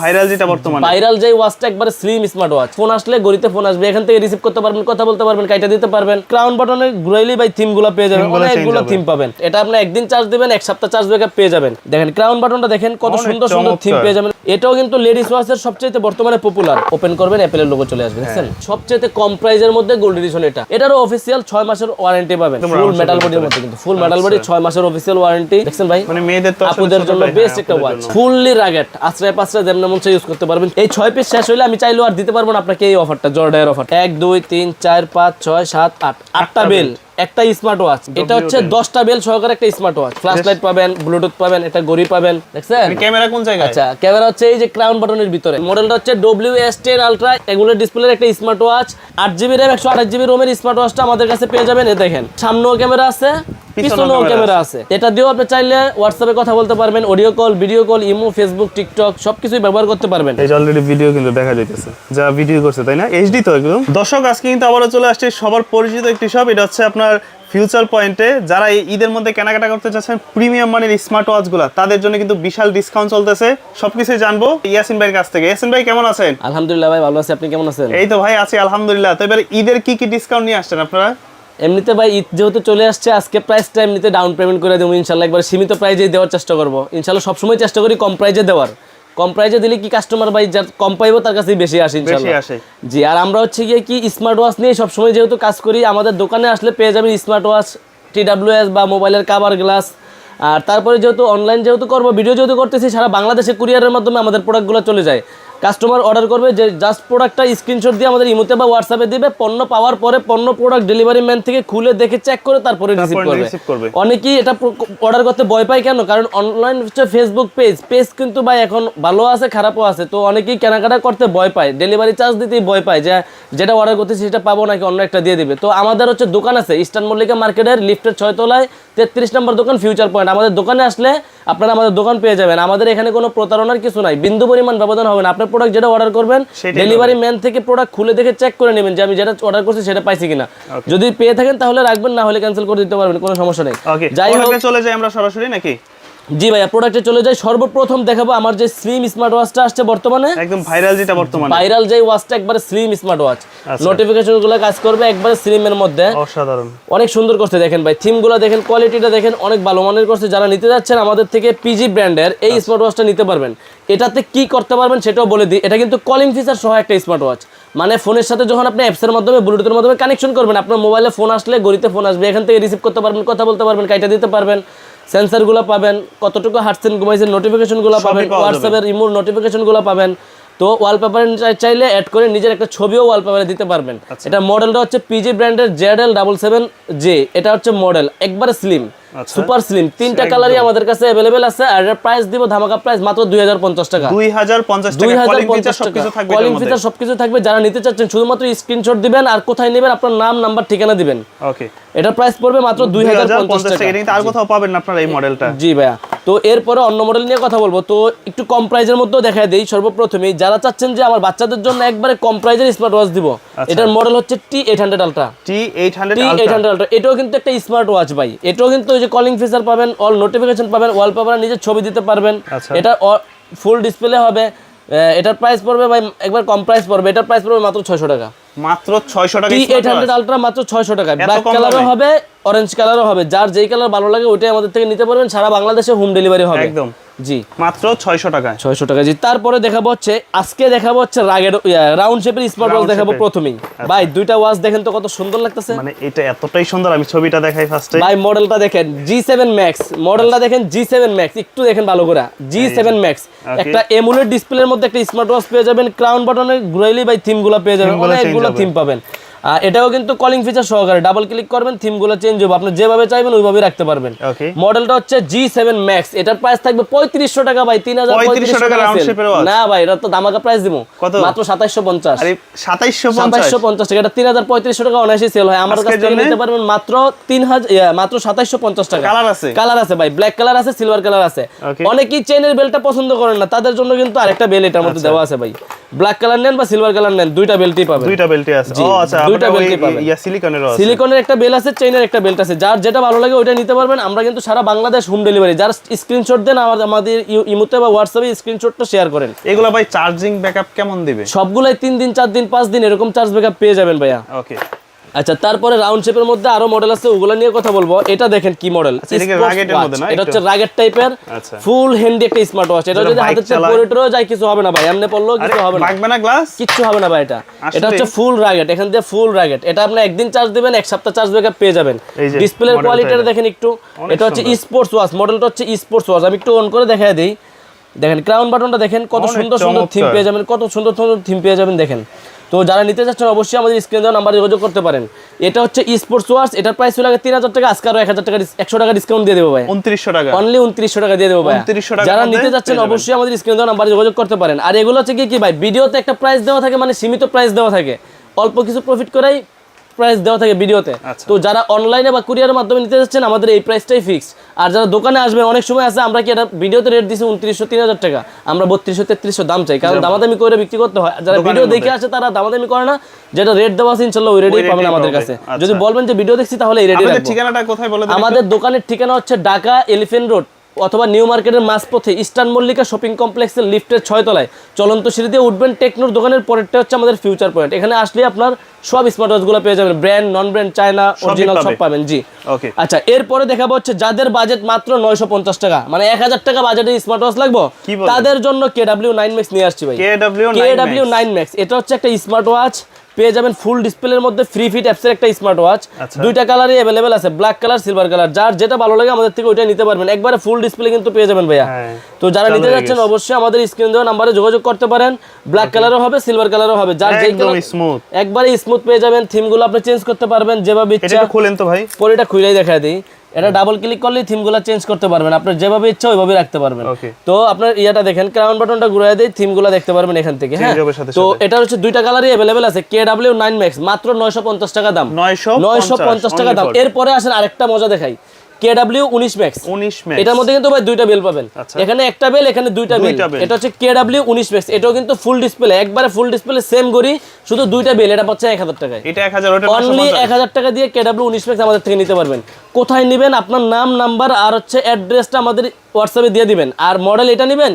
Viral যেটা বর্তমানে। Viral যে ওয়াচটা একবারে স্লিম স্মার্ট ওয়াচ ফোন আসলে গড়িতে ফোন আসবে। এখান থেকে রিসিভ করতে পারবেন কথা বলতে পারবেন কাইটা দিতে পারবেন। ক্রাউন বাটনে ঘুরাইলেই ভাই পেয়ে যাবেন। অনেকগুলো থিম পাবেন। এটা আপনি একদিন চার্জ দিবেন এক সপ্তাহ চার্জ ব্যাকআপ পেয়ে যাবেন। দেখেন ক্রাউন বাটনটা দেখেন কত সুন্দর সুন্দর থিম পেয়ে যাবেন। এটাও কিন্তু লেডিস ওয়াচের সবচেয়ে বর্তমানে পপুলার ওপেন করবেন অ্যাপেলের লোগো চলে আসবে দেখছেন? হ্যাঁ। সবচেয়ে কম প্রাইজের মধ্যে গোল্ড এডিশন এটা। এটারও অফিসিয়াল 6 মাসের ওয়ারেন্টি পাবেন। ফুল মেটাল বডির মধ্যে। কিন্তু। ফুল মেটাল বডি 6 মাসের অফিসিয়াল ওয়ারেন্টি দেখছেন ভাই মানে মেয়েদের তো আপুদের জন্য বেস্ট হ্যাঁ, একটা ওয়াচ। ফুললি রাগেট আশ্রয় পাশ্রয় যেমন মন ইউজ করতে পারবেন। এই ছয় পিস শেষ হইলে আমি চাইলেও আর দিতে পারব না আপনাকে এই অফারটা জর্ডায়ের অফার এক দুই তিন চার পাঁচ ছয় সাত আট। আটটা বেল একটা স্মার্ট ওয়াচ এটা হচ্ছে দশটা বেল সহকারে একটা স্মার্ট ওয়াচ ফ্ল্যাশ লাইট পাবেন ব্লুটুথ পাবেন একটা গড়ি পাবেন দেখছেন? ক্যামেরা কোন জায়গায়? আচ্ছা ক্যামেরা হচ্ছে এই যে ক্রাউন বাটনের ভিতরে। মডেলটা হচ্ছে ডব্লিউ এস টেন আলট্রা এগুলোর ডিসপ্লের একটা স্মার্ট ওয়াচ আট জিবি র্যাম একশো আঠাশ জিবি রোমের স্মার্ট ওয়াচটা আমাদের কাছে পেয়ে যাবেন এ দেখেন। সামনেও ক্যামেরা আছে পিছনেও ক্যামেরা আছে। এটা দিয়েও আপনি চাইলে হোয়াটসঅ্যাপে কথা বলতে পারবেন audio call video call Imo Facebook TikTok সবকিছুই ব্যবহার করতে পারবেন। এই যে অলরেডি ভিডিও কিন্তু দেখা যাইতেছে। যা ভিডিও করছে তাই না? এইচডি তো একদম। দর্শক আজকে কিন্তু আবারও চলে আসছে সবার পরিচিত একটি শপ এটা হচ্ছে আপনার ফিউচার পয়েন্টে যারা এই ঈদের মধ্যে কেনাকাটা করতে চাচ্ছেন প্রিমিয়াম মানের স্মার্ট ওয়াচগুলো তাদের জন্য কিন্তু বিশাল ডিসকাউন্ট চলতেছে। সবকিছুই জানব ইয়াসিন ভাইয়ের কাছ থেকে। ইয়াসিন ভাই কেমন আছেন? আলহামদুলিল্লাহ ভাই ভালো আছি। আপনি কেমন আছেন? এই তো ভাই আছি আলহামদুলিল্লাহ। তো এবার ঈদের কি কি ডিসকাউন্ট নিয়ে আসছেন আপনারা? এমনিতে ভাই ঈদ যেহেতু চলে আসছে আজকে প্রাইসটা এমনিতে ডাউন পেমেন্ট করে দেবো ইনশাল্লাহ একবার সীমিত প্রাইজে দেওয়ার চেষ্টা করব। ইনশাল্লাহ সবসময় চেষ্টা করি কম প্রাইজে দেওয়ার। কম প্রাইজে দিলে কি কাস্টমার ভাই যার কম পাইবো তার কাছেই বেশি আসে আসে। জি আর আমরা হচ্ছে গিয়ে কি স্মার্ট ওয়াচ নিয়ে সবসময় যেহেতু কাজ করি আমাদের দোকানে আসলে পেয়ে যাবেন স্মার্ট ওয়াচ টিডাব্লিউএস বা মোবাইলের কাভার গ্লাস আর তারপরে যেহেতু অনলাইন যেহেতু করব ভিডিও যেহেতু করতেছি সারা বাংলাদেশে কুরিয়ারের মাধ্যমে আমাদের প্রোডাক্টগুলো চলে যায়। কাস্টমার অর্ডার করবে যে জাস্ট প্রোডাক্টটা স্ক্রিনশট দিয়ে আমাদের ইমোতে বা হোয়াটসঅ্যাপে দিবে পণ্য পাওয়ার পরে পণ্য প্রোডাক্ট ডেলিভারি ম্যান থেকে খুলে দেখে চেক করে তারপরে রিসিভ করবে। অনেকেই এটা অর্ডার করতে ভয় পায় কেন? কারণ অনলাইন হচ্ছে ফেসবুক পেজ পেজ কিন্তু ভাই এখন ভালো আছে খারাপও আছে। তো অনেকেই কেনাকাটা করতে ভয় পায়। ডেলিভারি চার্জ দিতেই ভয় পায় যে যেটা অর্ডার করতেছি সেটা পাবো নাকি অন্য একটা দিয়ে দিবে। তো আমাদের হচ্ছে দোকান আছে ইস্টার্ন মল্লিকা মার্কেটের লিফটের ছয় তলায়। তেত্রিশ নম্বর দোকান ফিউচার পয়েন্ট আমাদের দোকানে আসলে আপনারা আমাদের দোকান পেয়ে যাবেন। আমাদের এখানে কোনো প্রতারণার কিছু নাই। বিন্দু পরিমাণ ব্যবধান হবে না। আপনার প্রোডাক্ট যেটা অর্ডার করবেন ডেলিভারি ম্যান থেকে প্রোডাক্ট খুলে দেখে চেক করে নেবেন যে আমি যেটা অর্ডার করছি সেটা পাইছি কিনা। যদি পেয়ে থাকেন তাহলে রাখবেন না হলে ক্যান্সেল করে দিতে পারবেন কোনো সমস্যা নেই। যাই হোক। চলে যাই আমরা সরাসরি নাকি? জি ভাইয়া প্রোডাক্টে চলে যাই। সর্বপ্রথম দেখাবো আমার যে স্লিম স্মার্ট ওয়াচটা আসছে বর্তমানে। একদম ভাইরাল যেটা বর্তমানে। ভাইরাল যে ওয়াচটা একবারে স্লিম স্মার্ট ওয়াচ আচ্ছা। নোটিফিকেশনগুলো কাজ করবে একবারে স্লিম এর মধ্যে। অসাধারণ। অনেক সুন্দর করছে দেখেন ভাই। থিমগুলো দেখেন কোয়ালিটিটা দেখেন অনেক ভালো মানের করছে। যারা নিতে যাচ্ছেন আমাদের থেকে পিজি ব্র্যান্ডের এই আচ্ছা। স্মার্ট ওয়াচটা নিতে পারবেন। এটাতে কি করতে পারবেন সেটাও বলে দিই। এটা কিন্তু কলিং ফিচার সহ একটা স্মার্ট ওয়াচ মানে ফোনের সাথে যখন আপনি অ্যাপসের মাধ্যমে ব্লুটুথের মাধ্যমে কানেকশন করবেন আপনার মোবাইলে ফোন আসলে গড়িতে ফোন আসবে এখান থেকে রিসিভ করতে পারবেন কথা বলতে পারবেন কাইটা দিতে পারবেন। সেন্সারগুলো পাবেন কতটুকু হাঁটছেন ঘুমাইছেন নোটিফিকেশনগুলো পাবেন। হোয়াটসঅ্যাপের রিমোট নোটিফিকেশনগুলো পাবেন তো ওয়ালপেপার চাইলে অ্যাড করে নিজের একটা ছবিও ওয়ালপেপারে দিতে পারবেন আচ্ছা। এটা মডেলটা হচ্ছে পিজি ব্র্যান্ডের Z L double seven J এটা হচ্ছে মডেল একবারে স্লিম। সুপার স্লিম তিনটা কালারই আমাদের কাছে अवेलेबल আছে আর এর প্রাইস দিব ধামাকা প্রাইস মাত্র দুই হাজার পঞ্চাশ টাকা। দুই হাজার পঞ্চাশ দুই টাকা কলিং ফিচার সব কিছু সবকিছু থাকবে কলিং ফিচার সব সবকিছু থাকবে। যারা নিতে চাচ্ছেন শুধুমাত্র স্ক্রিনশট দিবেন আর কোথায় নেবেন আপনার নাম নাম্বার ঠিকানা দিবেন। ওকে এটার প্রাইস পড়বে মাত্র দুই হাজার পঞ্চাশ টাকা। টাকা। কিন্তু আর কোথাও পাবেন না আপনারা এই মডেলটা জি ভাইয়া। তো এরপরে অন্য মডেল নিয়ে কথা বলব। তো একটু কম প্রাইজের মধ্যেও দেখা দেই। সর্বপ্রথমে যারা চাচ্ছেন যে আমার বাচ্চাদের জন্য একবারে কম প্রাইজের স্মার্ট ওয়াচ দিব আচ্ছা। এটার মডেল হচ্ছে T eight hundred ultra T eight hundred eight hundred ultra এটাও কিন্তু একটা স্মার্ট ওয়াচ ভাই। এটাও কিন্তু ওই যে কলিং ফিচার পাবেন অল নোটিফিকেশন পাবেন ওয়ালপেপারে নিজের ছবি দিতে পারবেন। আচ্ছা। এটা ফুল ডিসপ্লে হবে। এটার প্রাইস পড়বে ভাই একবার কম প্রাইস পড়বে। এটার প্রাইস পড়বে মাত্র ছয়শো টাকা। মাত্র ছয়শো টাকা T smart eight hundred watch। Ultra মাত্র ছয়শো টাকা। ব্ল্যাক কালারও হবে অরেঞ্জ কালারও হবে। যার যেই কালার ভালো লাগে ওইটাই আমাদের থেকে নিতে পারবেন। সারা বাংলাদেশে হোম ডেলিভারি হবে। একদম। জি। মাত্র ছয়শো টাকায়। ছয়শো টাকা জি। তারপরে দেখাবো হচ্ছে আজকে দেখাবো হচ্ছে রাগের রাউন্ড শেপের স্মার্ট ওয়াচ দেখাবো আচ্ছা। প্রথমেই। ভাই দুইটা ওয়াচ দেখেন তো কত সুন্দর লাগতেছে। মানে এটা এতটাই সুন্দর আমি ছবিটা দেখাই ফার্স্টে ভাই মডেলটা দেখেন জি সেভেন ম্যাক্স মডেলটা দেখেন জি সেভেন ম্যাক্স একটু দেখেন ভালো করে। জি সেভেন ম্যাক্স একটা এমুলেট ডিসপ্লের মধ্যে একটা স্মার্ট ওয়াচ পেয়ে যাবেন। ক্রাউন বাটনে ঘুরাইলেই ভাই থিমগুলো পেয়ে যাবেন। Change অনেকগুলো। থিম পাবেন এটাও কিন্তু কলিং ফিচার সহকারে। ডাবল ক্লিক করবেন থিমগুলো চেঞ্জ হবে। আপনি যেভাবে চাইবেন ওইভাবে রাখতে পারবেন। মডেলটা হচ্ছে জি সেভেন ম্যাক্স এটার প্রাইস থাকবে পঁয়ত্রিশশো টাকা ভাই তিন হাজার 3500 টাকা? না ভাই এটা তো দামাকা প্রাইস দিব। মাত্র সাতাইশশো পঞ্চাশ। আরে সাতাইশশো পঞ্চাশ? টাকা। এটা তিন হাজার পঁয়ত্রিশশো টাকা অনায়াসে সেল হয়। আমার কাছ থেকে নিতে পারবেন মাত্র তিন হাজার মাত্র সাতাইশশো পঞ্চাশ টাকা। কালার আছে? কালার আছে ভাই। ব্ল্যাক কালার আছে সিলভার কালার আছে। অনেকেই চেনের বেলটা পছন্দ করেন না। তাদের জন্য কিন্তু আরেকটা বেল এটার মধ্যে আচ্ছা। দেওয়া আছে ভাই। ব্ল্যাক কালার নেন বা সিলভার কালার নেন দুইটা বেল্টই পাবেন। দুইটা বেল্টে আছে। ও আচ্ছা দুইটা বেল্টই পাবেন। ইয়া সিলিকনেরও আছে। সিলিকনের একটা বেল আছে চেইনের একটা বেল্ট আছে। যার যেটা ভালো লাগে ওইটা নিতে পারবেন। আমরা কিন্তু সারা বাংলাদেশ হোম ডেলিভারি। যার স্ক্রিনশট দেন আমাদের আমাদের ইমোতে বা হোয়াটসঅ্যাপে স্ক্রিনশটটা শেয়ার করেন। এগুলো ভাই চার্জিং ব্যাকআপ কেমন দিবে? সবগুলাই তিন দিন চার দিন পাঁচ দিন এরকম চার্জ ব্যাকআপ পেয়ে যাবেন ভাইয়া। ওকে। আচ্ছা তারপরে রাউন্ড শেপের মধ্যে আরও মডেল আছে ওগুলো নিয়ে কথা বলব। এটা দেখেন কি মডেল আচ্ছা, এটা না এটা? হচ্ছে রাগেট টাইপের। ফুল হ্যান্ডি একটা স্মার্ট ওয়াচ এটা যদি bike হাতে চালায়। পরিটরও যায় কিছু হবে না ভাই। এমনি পড়লেও কিছু হবে না। লাগবে না গ্লাস কিচ্ছু হবে না ভাই এটা। এটা হচ্ছে ফুল রাগেট এখান দিয়ে ফুল রাগেট এটা আপনি একদিন চার্জ দিবেন এক সপ্তাহ চার্জ ব্যাকআপ পেয়ে যাবেন। ডিসপ্লের কোয়ালিটিটা দেখেন একটু। এটা হচ্ছে স্পোর্টস ওয়াচ মডেলটা হচ্ছে স্পোর্টস ওয়াচ আমি একটু অন করে দেখাই দিই। দেখেন ক্রাউন বাটনটা দেখেন কত সুন্দর সুন্দর থিম পেয়ে যাবেন কত সুন্দর সুন্দর থিম পেয়ে যাবেন দেখেন। তো যারা নিতে চাচ্ছেন অবশ্যই আমাদের স্ক্রিন দেওয়া নাম্বারে যোগাযোগ করতে পারেন। এটা হচ্ছে স্পোর্টস ওয়ার্স এটার প্রাইস ছিল আগে তিন হাজার টাকা আজকে আরও এক হাজার টাকা একশো টাকা ডিসকাউন্ট দিয়ে দেবো ভাই। উনত্রিশশো টাকা। অনলি উনত্রিশশো টাকা দিয়ে দেবো ভাই। 2900 টাকার যারা নিতে চাচ্ছেন অবশ্যই আমাদের স্ক্রিন দেওয়া নাম্বার যোগাযোগ করতে পারেন। আর এগুলো হচ্ছে কি কি ভাই? ভিডিওতে একটা প্রাইস দেওয়া থাকে মানে সীমিত প্রাইস দেওয়া থাকে। অল্প কিছু প্রফিট করাই প্রাইস দেওয়া থাকে ভিডিওতে। আচ্ছা। তো যারা অনলাইনে বা কুরিয়ারের মাধ্যমে নিতে যাচ্ছেন আমাদের এই প্রাইসটাই ফিক্স আর যারা দোকানে আসবেন অনেক সময় আছে আমরা কি এটা ভিডিওতে রেট দিছি উনত্রিশশো তিন হাজার টাকা। আমরা বত্রিশশো তেত্রিশশো দাম চাই কারণ দামাদামি করে বিক্রি করতে হয়। যারা ভিডিও দেখে আসে তারা দামাদামি করে না। যেটা রেট দেওয়া আছে ইনশাল্লাহ ওই রেটেই পাবেন আমাদের কাছে। আচ্ছা। যদি বলবেন যে ভিডিও দেখছি তাহলে এই রেটে ঠিকানাটা কোথায় বলে আমাদের দোকানের ঠিকানা হচ্ছে ঢাকা এলিফেন্ট রোড। অথবা নিউ মার্কেটের মাঝপথে ইস্টার্ন মল্লিকা শপিং কমপ্লেক্সের লিফটের ছয় তলায়। চলন্ত সিঁড়ি দিয়ে উঠবেন টেকনোর দোকানের পরেরটা হচ্ছে আমাদের ফিউচার পয়েন্ট এখানে আসলে আপনার সব স্মার্ট ওয়াচগুলো পেয়ে যাবেন। Brand non brand China original সব পাবেন জি। ওকে আচ্ছা এরপরে দেখাবো হচ্ছে যাদের বাজেট মাত্র নয়শো পঞ্চাশ টাকা। মানে এক হাজার টাকা বাজেটের স্মার্ট ওয়াচ লাগবো? তাদের জন্য কে ডাব্লিউ নাইন ম্যাক্স নিয়ে আসছি ভাই। কে ডাব্লিউ নাইন ম্যাক্স এটা হচ্ছে একটা স্মার্ট ওয়াচ পেয়ে যাবেন ফুল ডিসপ্লের মধ্যে ফ্রি ফিট অ্যাপসের একটা স্মার্ট ওয়াচ আচ্ছা। দুইটা কালারই অ্যাভেলেবেল আছে ব্ল্যাক কালার সিলভার কালার যার যেটা ভালো লাগে আমাদের থেকে ওইটা নিতে পারবেন। একবারে ফুল ডিসপ্লে কিন্তু পেয়ে যাবেন ভাইয়া। হ্যাঁ। তো যারা নিতে যাচ্ছেন অবশ্যই আমাদের স্ক্রিন দেওয়া নাম্বারে যোগাযোগ করতে পারেন। ব্ল্যাক কালারও হবে সিলভার কালারও হবে। যার যে কালার স্মুথ একবারে স্মুথ পেয়ে যাবেন থিমগুলো আপনি চেঞ্জ করতে পারবেন যেভাবে ইচ্ছা। খুলেন তো ভাই। পরেটা খুলেই দেখা দিই। এটা ডাবল ক্লিক করলে থিমগুলো চেঞ্জ করতে পারবেন। আপনার যেভাবে ইচ্ছা ওইভাবে রাখতে পারবেন। তো আপনার ইয়েটা দেখেন ক্রাউন বাটনটা ঘুরে দিয়ে থিমগুলো দেখতে পারবেন এখান থেকে হ্যাঁ? তো এটা হচ্ছে দুইটা কালারই অ্যাভেলেবেল আছে কে ডাব্লিউ নাইন ম্যাক্স মাত্র নয়শো পঞ্চাশ টাকা দাম। 950 নয়শো পঞ্চাশ টাকা দাম। এরপরে আসেন আরেকটা মজা দেখাই। কে ডাব্লিউ উনিশ ম্যাক্স উনিশ মে এটার মধ্যে কিন্তু ভাই দুইটা বেল পাবেন। আচ্ছা। এখানে একটা বেল এখানে দুইটা বেল এটা হচ্ছে কে ডাব্লিউ উনিশ ম্যাক্স এটাও কিন্তু ফুল ডিসপ্লে একবারে ফুল ডিসপ্লে সেম গড়ি শুধু দুইটা বেল এটা পাচ্ছে এক হাজার টাকায়। এটা এক হাজার ওটা অনলি এক হাজার টাকা দিয়ে কেডাব্লিউ উনিশ ম্যাক্স আমাদের থেকে নিতে পারবেন। কোথায় নেবেন? আপনার নাম নাম্বার আর হচ্ছে অ্যাড্রেসটা আমাদের হোয়াটসঅ্যাপে দিয়ে দিবেন। আর মডেল এটা নেবেন?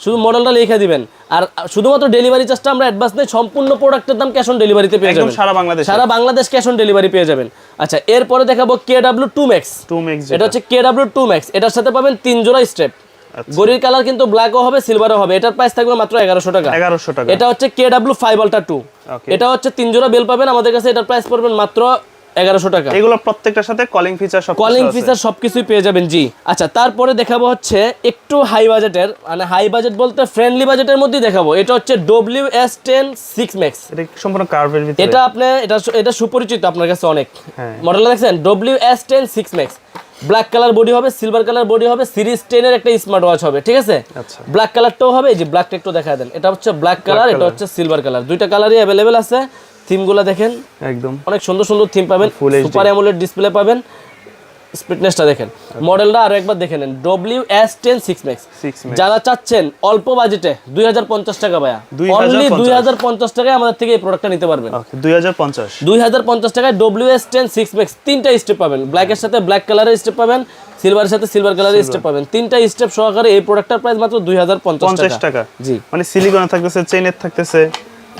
শুধু মডেলটা লিখে দিবেন। আর শুধুমাত্র ডেলিভারি চার্জটা আমরা অ্যাডভান্স নেই সম্পূর্ণ প্রোডাক্টের দাম ক্যাশ অন ডেলিভারিতে পেয়ে যাবেন। সারা বাংলাদেশ। সারা বাংলাদেশ ক্যাশ অন ডেলিভারি পেয়ে যাবেন। আচ্ছা এরপরে দেখাবো K W two max two max এটা হচ্ছে কে ডাব্লিউ টু ম্যাক্স এটার সাথে পাবেন তিন জোড়া স্টেপ আচ্ছা। গরির কালার কিন্তু ব্ল্যাকও হবে সিলভারও হবে। এটার প্রাইস থাকবে মাত্র এগারোশো টাকা। এগারোশো টাকা। এটা হচ্ছে K W five ultra two এটা হচ্ছে তিন জোড়া বেল পাবেন। আমাদের কাছে এটার প্রাইস পড়বেন মাত্র এগারোশো টাকা। এগুলো প্রত্যেকটার সাথে কলিং ফিচার সব কলিং ফিচার সবকিছুই পেয়ে যাবেন জি। আচ্ছা তারপরে দেখাবো হচ্ছে একটু হাই বাজেটের মানে হাই বাজেট বলতে ফ্রেন্ডলি বাজেটের মধ্যেই দেখাবো। এটা হচ্ছে W S ten six max এটা সম্পূর্ণ কার্ভের ভিতরে? এটা আপনি এটা এটা সুপরিচিত আপনার কাছে অনেক। মডেলটা দেখছেন? W S ten black colour body হবে সিলভার কালার বডি হবে সিরিজ টেনের একটা স্মার্ট ওয়াচ হবে ঠিক আছে? আচ্ছা। ব্ল্যাক কালারটাও হবে এই যে ব্ল্যাকটা একটু দেখা দেন। এটা হচ্ছে ব্ল্যাক কালার এটা হচ্ছে সিলভার কালার দুইটা কালারই অ্যাভেলেবেল আছে। থিমগুলো দেখেন। একদম। অনেক সুন্দর সুন্দর থিম পাবেন। সুপার অ্যামোলেড ডিসপ্লে পাবেন। স্পিডনেসটা দেখেন। মডেলটা আরও একবার দেখে নেন। W S ten six max যারা চাচ্ছেন অল্প বাজেটে দুই হাজার পঞ্চাশ টাকা ভাইয়া। অনলি দুই হাজার পঞ্চাশ টাকায় আমাদের থেকে এই প্রোডাক্টটা নিতে পারবেন। দুই হাজার পঞ্চাশ। দুই হাজার পঞ্চাশ টাকায় W S ten six max তিনটা স্টেপ পাবেন। ব্ল্যাকের সাথে ব্ল্যাক কালারের স্টেপ পাবেন। সিলভারের সাথে সিলভার কালারের স্টেপ পাবেন। তিনটা স্টেপ সহকারে এই প্রোডাক্টটার প্রাইস মাত্র দুই হাজার পঞ্চাশ টাকা। জি। মানে সিলিকনে থাকতেছে চেনের থাকতেছে।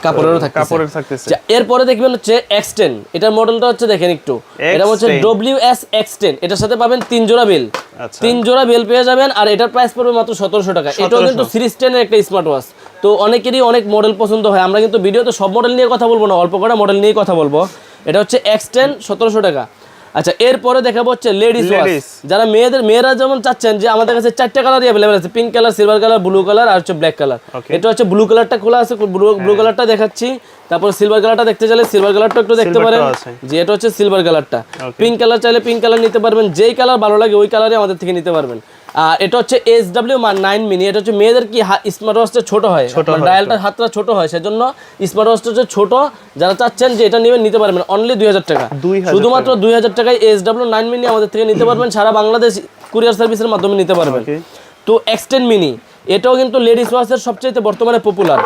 কাপড়েরও থাকতেছে। কাপড়ের থাকতেছে। এরপরে দেখবেন হচ্ছে এক্স টেন এটার মডেলটা হচ্ছে দেখেন একটু। এটা হচ্ছে X10 W S x ten এটার সাথে পাবেন তিন জোড়া বেল আচ্ছা। তিন জোড়া বেল পেয়ে যাবেন আর এটার প্রাইস পড়বে মাত্র সতেরোশো টাকা। এটাও কিন্তু সিরিজ টেনের একটা স্মার্ট ওয়াচ তো অনেকেরই অনেক মডেল পছন্দ হয়। আমরা কিন্তু ভিডিওতে সব মডেল নিয়ে কথা বলব না অল্প কটা মডেল নিয়ে কথা বলব। এটা হচ্ছে এক্স টেন সতেরোশো টাকা। আচ্ছা এরপরে দেখাবো হচ্ছে লেডিস যারা মেয়েদের মেয়েরা যেমন চাচ্ছেন যে আমাদের কাছে চারটে কালার অ্যাভেলেবেল আছে pink colour silver colour blue colour আর হচ্ছে ব্ল্যাক কালার এটা হচ্ছে ব্লু কালারটা খোলা আছে ব্লু ব্লু কালারটা দেখাচ্ছি। তারপর সিলভার কালারটা দেখতে চাইলে সিলভার কালারটা একটু দেখতে পারেন। যে এটা হচ্ছে সিলভার কালারটা. পিঙ্ক কালার চাইলে পিঙ্ক কালার নিতে পারবেন যেই কালার ভালো লাগে ওই কালারই আমাদের থেকে নিতে পারবেন। আর এটা হচ্ছে এস ডাব্লিউ নাইন মিনি এটা হচ্ছে মেয়েদের কি স্মার্ট ওয়াচটা ছোট হয়? ছোট ডায়ালটা হাতটা ছোট হয় সেজন্য স্মার্ট ওয়াচটা হচ্ছে ছোট। যারা চাচ্ছেন যে এটা নেবেন নিতে পারবেন। অনলি দুই হাজার টাকা। শুধুমাত্র দুই হাজার টাকায় এস ডাব্লিউ নাইন মিনি আমাদের থেকে নিতে পারবেন। সারা বাংলাদেশ কুরিয়ার সার্ভিসের মাধ্যমে নিতে পারবেন। তো এক্সটেন মিনি এটাও কিন্তু লেডিস ওয়াচের সবচেয়ে বর্তমানে পপুলার